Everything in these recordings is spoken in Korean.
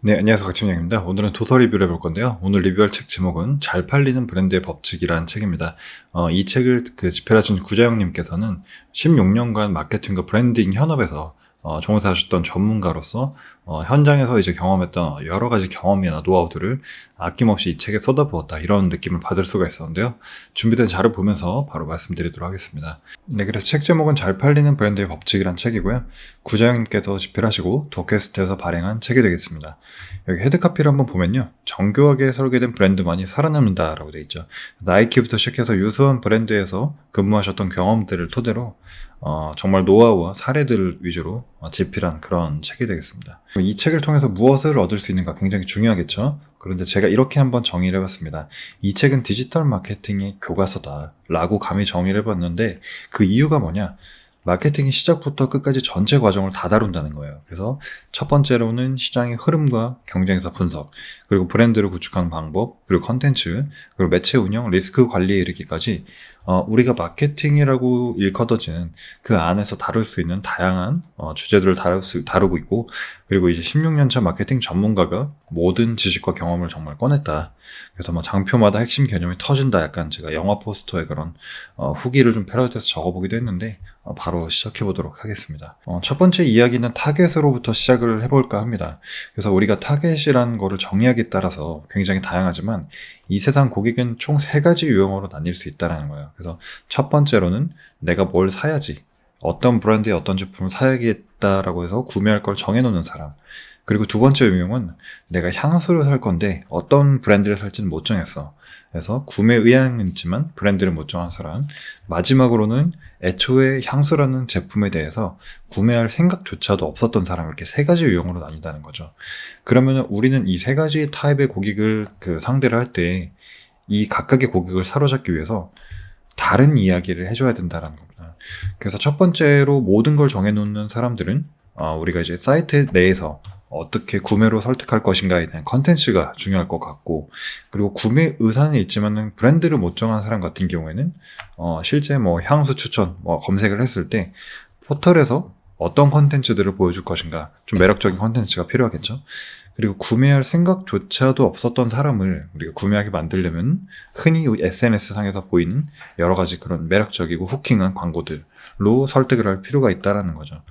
네, 안녕하세요. 각팀장입니다. 오늘은 도서 리뷰를 해볼 건데요. 오늘 리뷰할 책 제목은 잘 팔리는 브랜드의 법칙이라는 책입니다. 어, 이 책을 그 집필하신 구자영님께서는 16년간 마케팅과 브랜딩 현업에서 어, 종사하셨던 전문가로서 어, 현장에서 이제 경험했던 여러 가지 경험이나 노하우들을 아낌없이 이 책에 쏟아부었다 이런 느낌을 받을 수가 있었는데요. 준비된 자료 보면서 바로 말씀드리도록 하겠습니다. 네, 그래서 책 제목은 잘 팔리는 브랜드의 법칙이란 책이고요. 구자영님께서 집필하시고 도캐스트에서 발행한 책이 되겠습니다. 여기 헤드카피를 한번 보면요. 정교하게 설계된 브랜드만이 살아남는다라고 되어 있죠. 나이키부터 시작해서 유수한 브랜드에서 근무하셨던 경험들을 토대로 어, 정말 노하우와 사례들 위주로 어, 집필한 그런 책이 되겠습니다. 이 책을 통해서 무엇을 얻을 수 있는가 굉장히 중요하겠죠. 그런데 제가 이렇게 한번 정의를 해봤습니다. 이 책은 디지털 마케팅의 교과서다 라고 감히 정의를 해봤는데 그 이유가 뭐냐? 마케팅이 시작부터 끝까지 전체 과정을 다 다룬다는 거예요. 그래서 첫 번째로는 시장의 흐름과 경쟁사 분석, 그리고 브랜드를 구축하는 방법, 그리고 컨텐츠, 그리고 매체 운영, 리스크 관리에 이르기까지 어, 우리가 마케팅이라고 일컬어지는 그 안에서 다룰 수 있는 다양한 어, 주제들을 다룰 수, 다루고 있고 그리고 이제 16년차 마케팅 전문가가 모든 지식과 경험을 정말 꺼냈다. 그래서 뭐 장표마다 핵심 개념이 터진다. 약간 제가 영화 포스터에 그런 어, 후기를 좀 패러디해서 적어보기도 했는데 어, 바로 시작해 보도록 하겠습니다. 어, 첫 번째 이야기는 타겟으로부터 시작을 해볼까 합니다. 그래서 우리가 타겟이라는 거를 정의하기에 따라서 굉장히 다양하지만 이 세상 고객은 총 세 가지 유형으로 나뉠 수 있다는 거예요. 그래서 첫 번째로는 내가 뭘 사야지, 어떤 브랜드의 어떤 제품을 사야겠다라고 해서 구매할 걸 정해놓는 사람. 그리고 두 번째 유형은 내가 향수를 살 건데 어떤 브랜드를 살지는 못 정했어. 그래서 구매 의향은 있지만 브랜드를 못 정한 사람. 마지막으로는 애초에 향수라는 제품에 대해서 구매할 생각조차도 없었던 사람 이렇게 세 가지 유형으로 나뉜다는 거죠. 그러면 우리는 이 세 가지 타입의 고객을 그 상대를 할 때 이 각각의 고객을 사로잡기 위해서 다른 이야기를 해줘야 된다는 겁니다. 그래서 첫 번째로 모든 걸 정해놓는 사람들은 어, 우리가 이제 사이트 내에서 어떻게 구매로 설득할 것인가에 대한 컨텐츠가 중요할 것 같고 그리고 구매 의사는 있지만은 브랜드를 못 정한 사람 같은 경우에는 어 실제 뭐 향수 추천 뭐 검색을 했을 때 포털에서 어떤 컨텐츠들을 보여줄 것인가 좀 매력적인 컨텐츠가 필요하겠죠 그리고 구매할 생각조차도 없었던 사람을 우리가 구매하게 만들려면 흔히 SNS 상에서 보이는 여러 가지 그런 매력적이고 후킹한 광고들로 설득을 할 필요가 있다라는 거죠.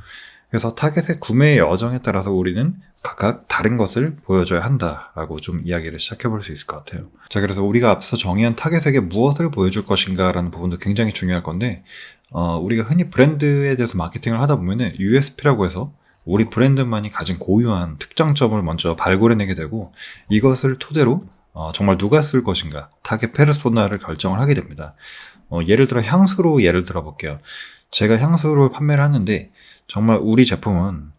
그래서 타겟의 구매의 여정에 따라서 우리는 각각 다른 것을 보여줘야 한다라고 좀 이야기를 시작해 볼 수 있을 것 같아요. 자, 그래서 우리가 앞서 정의한 타겟에게 무엇을 보여줄 것인가라는 부분도 굉장히 중요할 건데, 어, 우리가 흔히 브랜드에 대해서 마케팅을 하다 보면은 USP라고 해서 우리 브랜드만이 가진 고유한 특장점을 먼저 발굴해내게 되고 이것을 토대로 어, 정말 누가 쓸 것인가 타겟 페르소나를 결정을 하게 됩니다. 어, 예를 들어 향수로 예를 들어 볼게요. 제가 향수를 판매를 하는데 정말 우리 제품은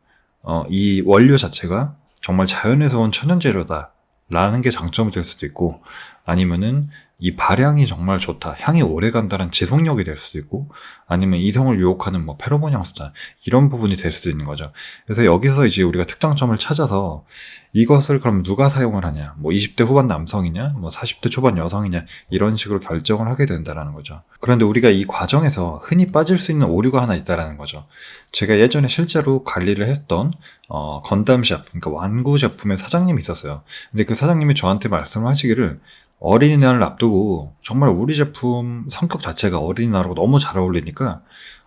어, 이 원료 자체가 정말 자연에서 온 천연 재료다 라는 게 장점이 될 수도 있고 아니면은 이 발향이 정말 좋다. 향이 오래 간다는 지속력이 될 수도 있고, 아니면 이성을 유혹하는 뭐 페로몬 향수다. 이런 부분이 될 수도 있는 거죠. 그래서 여기서 이제 우리가 특장점을 찾아서 이것을 그럼 누가 사용을 하냐. 뭐 20대 후반 남성이냐, 뭐 40대 초반 여성이냐, 이런 식으로 결정을 하게 된다라는 거죠. 그런데 우리가 이 과정에서 흔히 빠질 수 있는 오류가 하나 있다라는 거죠. 제가 예전에 실제로 관리를 했던, 어, 건담 샵, 그러니까 완구 제품의 사장님이 있었어요. 근데 그 사장님이 저한테 말씀을 하시기를 어린이날을 앞두고 정말 우리 제품 성격 자체가 어린이날하고 너무 잘 어울리니까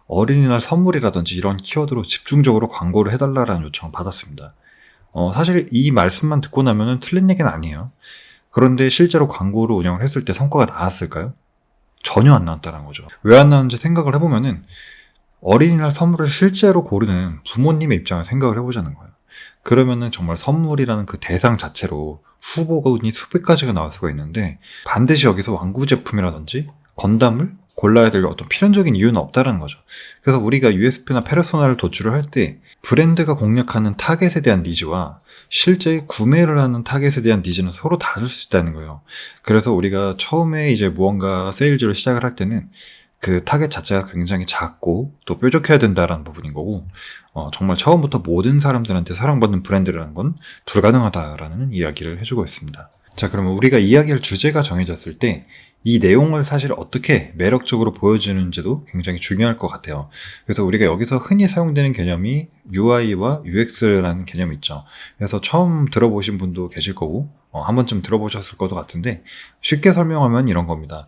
어린이날 선물이라든지 이런 키워드로 집중적으로 광고를 해달라는 요청을 받았습니다. 어, 사실 이 말씀만 듣고 나면은 틀린 얘기는 아니에요. 그런데 실제로 광고를 운영을 했을 때 성과가 나왔을까요? 전혀 안 나왔다는 거죠. 왜 안 나왔는지 생각을 해보면은 어린이날 선물을 실제로 고르는 부모님의 입장을 생각을 해보자는 거예요. 그러면은 정말 선물이라는 그 대상 자체로 후보군이 수백 가지가 나올 수가 있는데 반드시 여기서 완구 제품이라든지 건담을 골라야 될 어떤 필연적인 이유는 없다라는 거죠. 그래서 우리가 USP나 페르소나를 도출을 할 때 브랜드가 공략하는 타겟에 대한 니즈와 실제 구매를 하는 타겟에 대한 니즈는 서로 다를 수 있다는 거예요. 그래서 우리가 처음에 이제 무언가 세일즈를 시작을 할 때는 그 타겟 자체가 굉장히 작고 또 뾰족해야 된다라는 부분인 거고 어, 정말 처음부터 모든 사람들한테 사랑받는 브랜드라는 건 불가능하다라는 이야기를 해주고 있습니다. 자 그러면 우리가 이야기할 주제가 정해졌을 때 이 내용을 사실 어떻게 매력적으로 보여주는지도 굉장히 중요할 것 같아요. 그래서 우리가 여기서 흔히 사용되는 개념이 UI와 UX라는 개념이 있죠. 그래서 처음 들어보신 분도 계실 거고, 어, 한 번쯤 들어보셨을 것도 같은데, 쉽게 설명하면 이런 겁니다.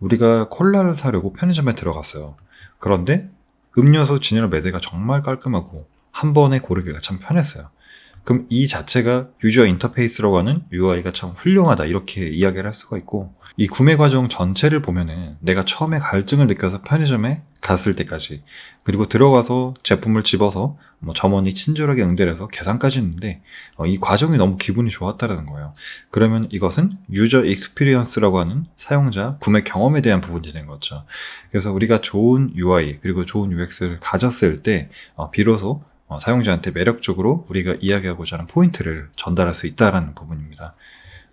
우리가 콜라를 사려고 편의점에 들어갔어요. 그런데 음료수 진열 매대가 정말 깔끔하고, 한 번에 고르기가 참 편했어요. 그럼 이 자체가 유저 인터페이스라고 하는 UI가 참 훌륭하다 이렇게 이야기를 할 수가 있고 이 구매 과정 전체를 보면은 내가 처음에 갈증을 느껴서 편의점에 갔을 때까지 그리고 들어가서 제품을 집어서 뭐 점원이 친절하게 응대를 해서 계산까지 했는데 어, 이 과정이 너무 기분이 좋았다라는 거예요. 그러면 이것은 유저 익스피리언스라고 하는 사용자 구매 경험에 대한 부분이 되는 거죠. 그래서 우리가 좋은 UI 그리고 좋은 UX를 가졌을 때 어, 비로소 어, 사용자한테 매력적으로 우리가 이야기하고자 하는 포인트를 전달할 수 있다라는 부분입니다.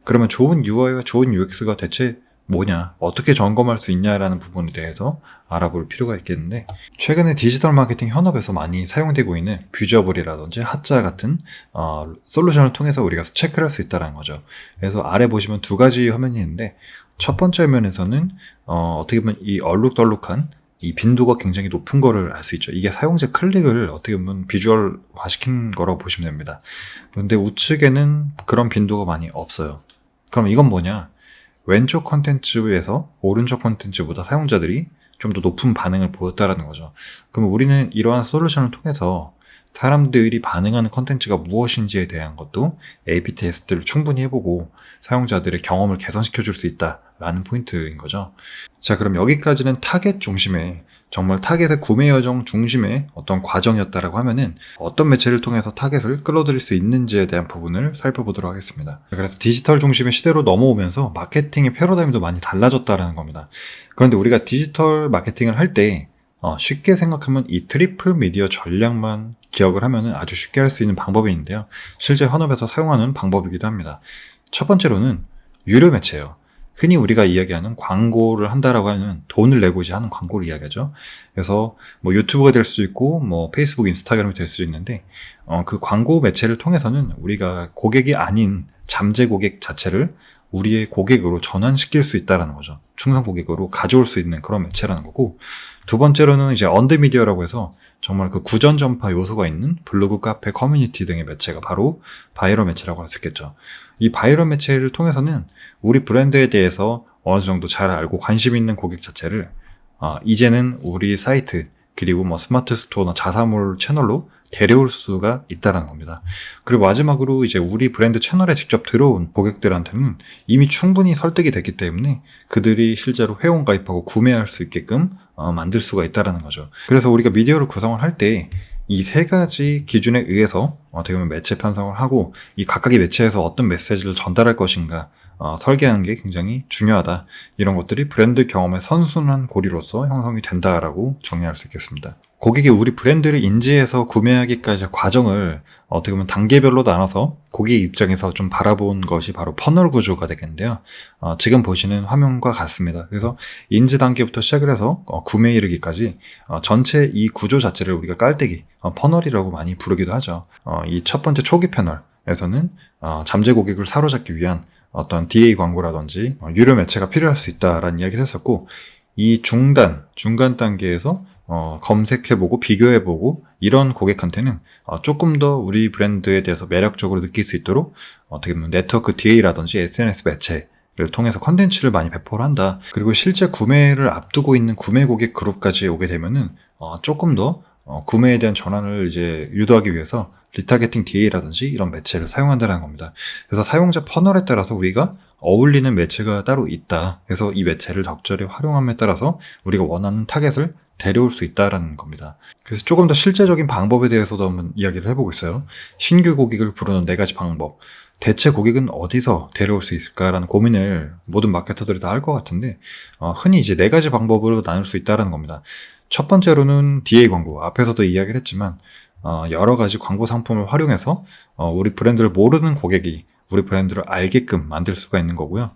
그러면 좋은 UI와 좋은 UX가 대체 뭐냐, 어떻게 점검할 수 있냐라는 부분에 대해서 알아볼 필요가 있겠는데, 최근에 디지털 마케팅 현업에서 많이 사용되고 있는 뷰저블이라든지 핫자 같은 어, 솔루션을 통해서 우리가 체크를 할 수 있다는 거죠. 그래서 아래 보시면 두 가지 화면이 있는데, 첫 번째 화면에서는 어, 어떻게 보면 이 얼룩덜룩한 이 빈도가 굉장히 높은 거를 알 수 있죠. 이게 사용자 클릭을 어떻게 보면 비주얼화 시킨 거라고 보시면 됩니다. 그런데 우측에는 그런 빈도가 많이 없어요. 그럼 이건 뭐냐? 왼쪽 컨텐츠에서 오른쪽 컨텐츠보다 사용자들이 좀 더 높은 반응을 보였다라는 거죠. 그럼 우리는 이러한 솔루션을 통해서 사람들이 반응하는 컨텐츠가 무엇인지에 대한 것도 A/B 테스트를 충분히 해보고 사용자들의 경험을 개선시켜 줄 수 있다라는 포인트인 거죠. 자, 그럼 여기까지는 타겟 중심의 정말 타겟의 구매 여정 중심의 어떤 과정이었다라고 하면은 어떤 매체를 통해서 타겟을 끌어들일 수 있는지에 대한 부분을 살펴보도록 하겠습니다. 그래서 디지털 중심의 시대로 넘어오면서 마케팅의 패러다임도 많이 달라졌다라는 겁니다. 그런데 우리가 디지털 마케팅을 할때 어, 쉽게 생각하면 이 트리플 미디어 전략만 기억을 하면 아주 쉽게 할 수 있는 방법이 있는데요. 실제 현업에서 사용하는 방법이기도 합니다. 첫 번째로는 유료 매체예요. 흔히 우리가 이야기하는 광고를 한다라고 하는 돈을 내고 이제 하는 광고를 이야기하죠. 그래서 뭐 유튜브가 될 수 있고 뭐 페이스북, 인스타그램이 될 수 있는데 어, 그 광고 매체를 통해서는 우리가 고객이 아닌 잠재 고객 자체를 우리의 고객으로 전환시킬 수 있다라는 거죠. 충성 고객으로 가져올 수 있는 그런 매체라는 거고 두 번째로는 이제 언드미디어라고 해서 정말 그 구전 전파 요소가 있는 블로그, 카페, 커뮤니티 등의 매체가 바로 바이럴 매체라고 할 수 있겠죠. 이 바이럴 매체를 통해서는 우리 브랜드에 대해서 어느 정도 잘 알고 관심 있는 고객 자체를 아, 이제는 우리 사이트 그리고 뭐 스마트 스토어나 자사몰 채널로 데려올 수가 있다는 겁니다. 그리고 마지막으로 이제 우리 브랜드 채널에 직접 들어온 고객들한테는 이미 충분히 설득이 됐기 때문에 그들이 실제로 회원 가입하고 구매할 수 있게끔 어, 만들 수가 있다는 거죠. 그래서 우리가 미디어를 구성을 할 때 이 세 가지 기준에 의해서 어떻게 보면 매체 편성을 하고 이 각각의 매체에서 어떤 메시지를 전달할 것인가 어, 설계하는 게 굉장히 중요하다. 이런 것들이 브랜드 경험의 선순환 고리로서 형성이 된다라고 정리할 수 있겠습니다. 고객이 우리 브랜드를 인지해서 구매하기까지 과정을 어떻게 보면 단계별로 나눠서 고객 입장에서 좀 바라본 것이 바로 퍼널 구조가 되겠는데요. 어, 지금 보시는 화면과 같습니다. 그래서 인지 단계부터 시작을 해서 어, 구매 이르기까지 어, 전체 이 구조 자체를 우리가 깔때기, 어, 퍼널이라고 많이 부르기도 하죠. 어, 이 첫 번째 초기 패널 에서는 어, 잠재 고객을 사로잡기 위한 어떤 DA 광고라든지 어, 유료 매체가 필요할 수 있다라는 이야기를 했었고 이 중단, 중간 단계에서 어, 검색해보고 비교해보고 이런 고객한테는 어, 조금 더 우리 브랜드에 대해서 매력적으로 느낄 수 있도록 어떻게 보면 네트워크 DA라든지 SNS 매체 를 통해서 컨텐츠를 많이 배포를 한다. 그리고 실제 구매를 앞두고 있는 구매 고객 그룹까지 오게 되면은 어, 조금 더 어, 구매에 대한 전환을 이제 유도하기 위해서 리타게팅 DA라든지 이런 매체를 사용한다는 겁니다. 그래서 사용자 퍼널에 따라서 우리가 어울리는 매체가 따로 있다. 그래서 이 매체를 적절히 활용함에 따라서 우리가 원하는 타겟을 데려올 수 있다라는 겁니다. 그래서 조금 더 실제적인 방법에 대해서도 한번 이야기를 해보고 있어요. 신규 고객을 부르는 네 가지 방법. 대체 고객은 어디서 데려올 수 있을까라는 고민을 모든 마케터들이 다 할 것 같은데 어, 흔히 이제 네 가지 방법으로 나눌 수 있다라는 겁니다. 첫 번째로는 DA 광고. 앞에서도 이야기를 했지만 어, 여러 가지 광고 상품을 활용해서 어, 우리 브랜드를 모르는 고객이 우리 브랜드를 알게끔 만들 수가 있는 거고요.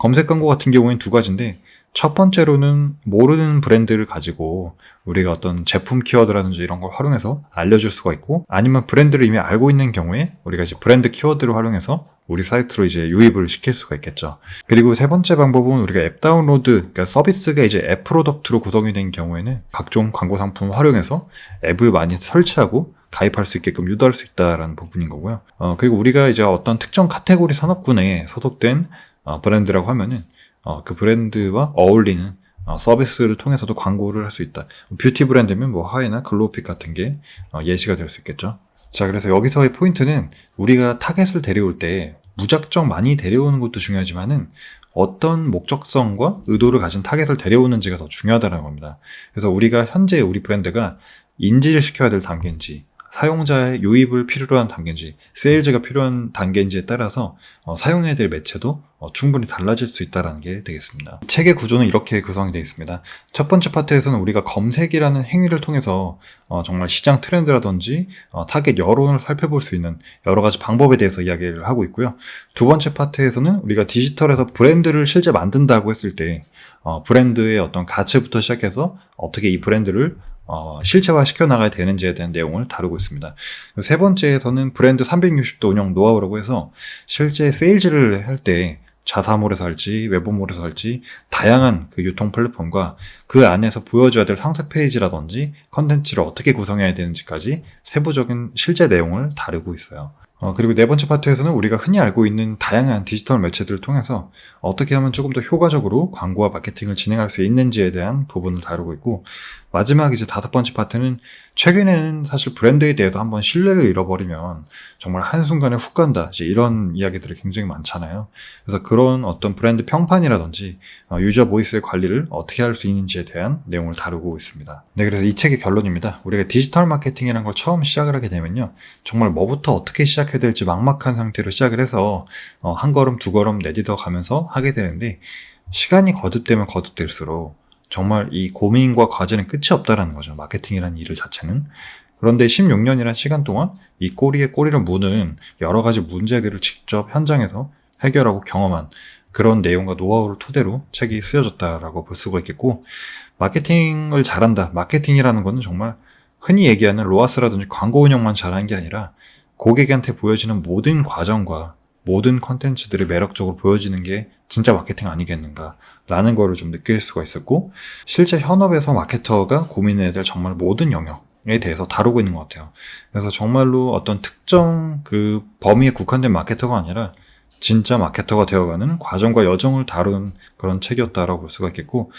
검색 광고 같은 경우에는 두 가지인데 첫 번째로는 모르는 브랜드를 가지고 우리가 어떤 제품 키워드라든지 이런 걸 활용해서 알려줄 수가 있고 아니면 브랜드를 이미 알고 있는 경우에 우리가 이제 브랜드 키워드를 활용해서 우리 사이트로 이제 유입을 시킬 수가 있겠죠. 그리고 세 번째 방법은 우리가 앱 다운로드, 그러니까 서비스가 이제 앱 프로덕트로 구성이 된 경우에는 각종 광고 상품을 활용해서 앱을 많이 설치하고 가입할 수 있게끔 유도할 수 있다라는 부분인 거고요. 어, 그리고 우리가 이제 어떤 특정 카테고리 산업군에 소속된 어, 브랜드라고 하면은 어, 그 브랜드와 어울리는 어, 서비스를 통해서도 광고를 할 수 있다. 뷰티 브랜드면 뭐 하이나 글로우픽 같은 게 어, 예시가 될 수 있겠죠. 자, 그래서 여기서의 포인트는 우리가 타겟을 데려올 때 무작정 많이 데려오는 것도 중요하지만은 어떤 목적성과 의도를 가진 타겟을 데려오는지가 더 중요하다는 겁니다. 그래서 우리가 현재 우리 브랜드가 인지를 시켜야 될 단계인지, 사용자의 유입을 필요로 한 단계인지, 세일즈가 필요한 단계인지에 따라서 어, 사용해야 될 매체도 어, 충분히 달라질 수 있다는 게 되겠습니다. 책의 구조는 이렇게 구성이 되어 있습니다. 첫 번째 파트에서는 우리가 검색이라는 행위를 통해서 어, 정말 시장 트렌드라든지 어, 타겟 여론을 살펴볼 수 있는 여러 가지 방법에 대해서 이야기를 하고 있고요. 두 번째 파트에서는 우리가 디지털에서 브랜드를 실제 만든다고 했을 때 어, 브랜드의 어떤 가치부터 시작해서 어떻게 이 브랜드를 어, 실체화 시켜 나가야 되는지에 대한 내용을 다루고 있습니다. 세 번째에서는 브랜드 360도 운영 노하우라고 해서 실제 세일즈를 할 때 자사몰에서 할지 웹업몰에서 할지 다양한 그 유통 플랫폼과 그 안에서 보여줘야 될 상세 페이지라든지 컨텐츠를 어떻게 구성해야 되는지까지 세부적인 실제 내용을 다루고 있어요. 어, 그리고 네 번째 파트에서는 우리가 흔히 알고 있는 다양한 디지털 매체들을 통해서 어떻게 하면 조금 더 효과적으로 광고와 마케팅을 진행할 수 있는지에 대한 부분을 다루고 있고, 마지막 이제 다섯 번째 파트는 최근에는 사실 브랜드에 대해서 한번 신뢰를 잃어버리면 정말 한순간에 훅 간다. 이제 이런 이야기들이 굉장히 많잖아요. 그래서 그런 어떤 브랜드 평판이라든지 어, 유저 보이스의 관리를 어떻게 할 수 있는지에 대한 내용을 다루고 있습니다. 네, 그래서 이 책의 결론입니다. 우리가 디지털 마케팅이라는 걸 처음 시작을 하게 되면요. 정말 뭐부터 어떻게 시작 해야 될지 막막한 상태로 시작을 해서 어, 한 걸음 두 걸음 내딛어 가면서 하게 되는데 시간이 거듭되면 거듭될수록 정말 이 고민과 과제는 끝이 없다라는 거죠. 마케팅이라는 일을 자체는. 그런데 16년이라는 시간 동안 이 꼬리에 꼬리를 무는 여러 가지 문제들을 직접 현장에서 해결하고 경험한 그런 내용과 노하우를 토대로 책이 쓰여졌다라고 볼 수가 있겠고, 마케팅을 잘한다. 마케팅이라는 것은 정말 흔히 얘기하는 로아스라든지 광고 운영만 잘하는 게 아니라 고객한테 보여지는 모든 과정과 모든 컨텐츠들이 매력적으로 보여지는 게 진짜 마케팅 아니겠는가 라는 거를 좀 느낄 수가 있었고 실제 현업에서 마케터가 고민해야 될 정말 모든 영역에 대해서 다루고 있는 것 같아요. 그래서 정말로 어떤 특정 그 범위에 국한된 마케터가 아니라 진짜 마케터가 되어가는 과정과 여정을 다룬 그런 책이었다라고 볼 수가 있겠고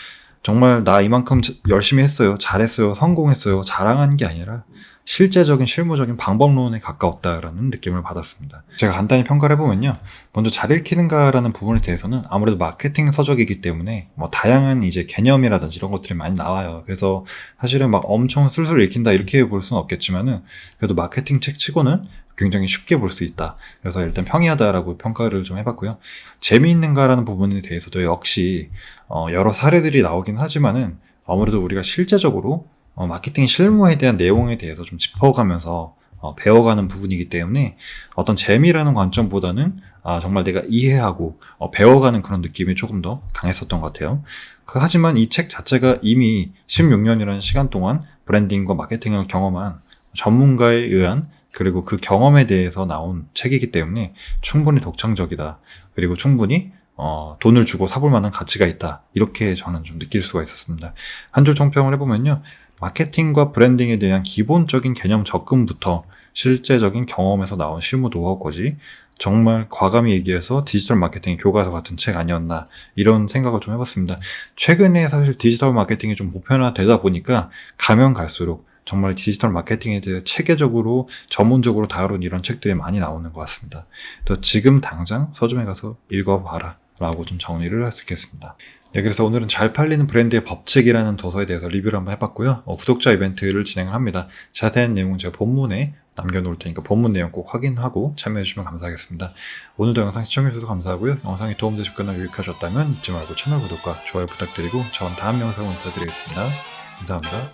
정말 나 이만큼 열심히 했어요, 잘했어요, 성공했어요, 자랑한 게 아니라 실제적인 실무적인 방법론에 가까웠다라는 느낌을 받았습니다. 제가 간단히 평가를 해보면요. 먼저 잘 읽히는가라는 부분에 대해서는 아무래도 마케팅 서적이기 때문에 뭐 다양한 이제 개념이라든지 이런 것들이 많이 나와요. 그래서 사실은 막 엄청 술술 읽힌다 이렇게 볼 수는 없겠지만은 그래도 마케팅 책 치고는 굉장히 쉽게 볼 수 있다. 그래서 일단 평이하다라고 평가를 좀 해봤고요. 재미있는가라는 부분에 대해서도 역시 어 여러 사례들이 나오긴 하지만은 아무래도 우리가 실제적으로 어, 마케팅 실무에 대한 내용에 대해서 좀 짚어가면서 어, 배워가는 부분이기 때문에 어떤 재미라는 관점보다는 아, 정말 내가 이해하고 어, 배워가는 그런 느낌이 조금 더 강했었던 것 같아요. 그, 하지만 이 책 자체가 이미 16년이라는 시간 동안 브랜딩과 마케팅을 경험한 전문가에 의한 그리고 그 경험에 대해서 나온 책이기 때문에 충분히 독창적이다. 그리고 충분히 어, 돈을 주고 사볼 만한 가치가 있다. 이렇게 저는 좀 느낄 수가 있었습니다. 한 줄 총평을 해보면요. 마케팅과 브랜딩에 대한 기본적인 개념 접근부터 실제적인 경험에서 나온 실무 노하우까지 정말 과감히 얘기해서 디지털 마케팅 교과서 같은 책 아니었나 이런 생각을 좀 해봤습니다. 최근에 사실 디지털 마케팅이 좀 보편화되다 보니까 가면 갈수록 정말 디지털 마케팅에 대해 체계적으로 전문적으로 다룬 이런 책들이 많이 나오는 것 같습니다. 또 지금 당장 서점에 가서 읽어봐라 라고 좀 정리를 할 수 있겠습니다. 네, 그래서 오늘은 잘 팔리는 브랜드의 법칙이라는 도서에 대해서 리뷰를 한번 해봤고요. 어, 구독자 이벤트를 진행을 합니다. 자세한 내용은 제가 본문에 남겨놓을 테니까 본문 내용 꼭 확인하고 참여해주시면 감사하겠습니다. 오늘도 영상 시청해주셔서 감사하고요. 영상이 도움되셨거나 유익하셨다면 잊지 말고 채널 구독과 좋아요 부탁드리고 전 다음 영상으로 인사드리겠습니다. 감사합니다.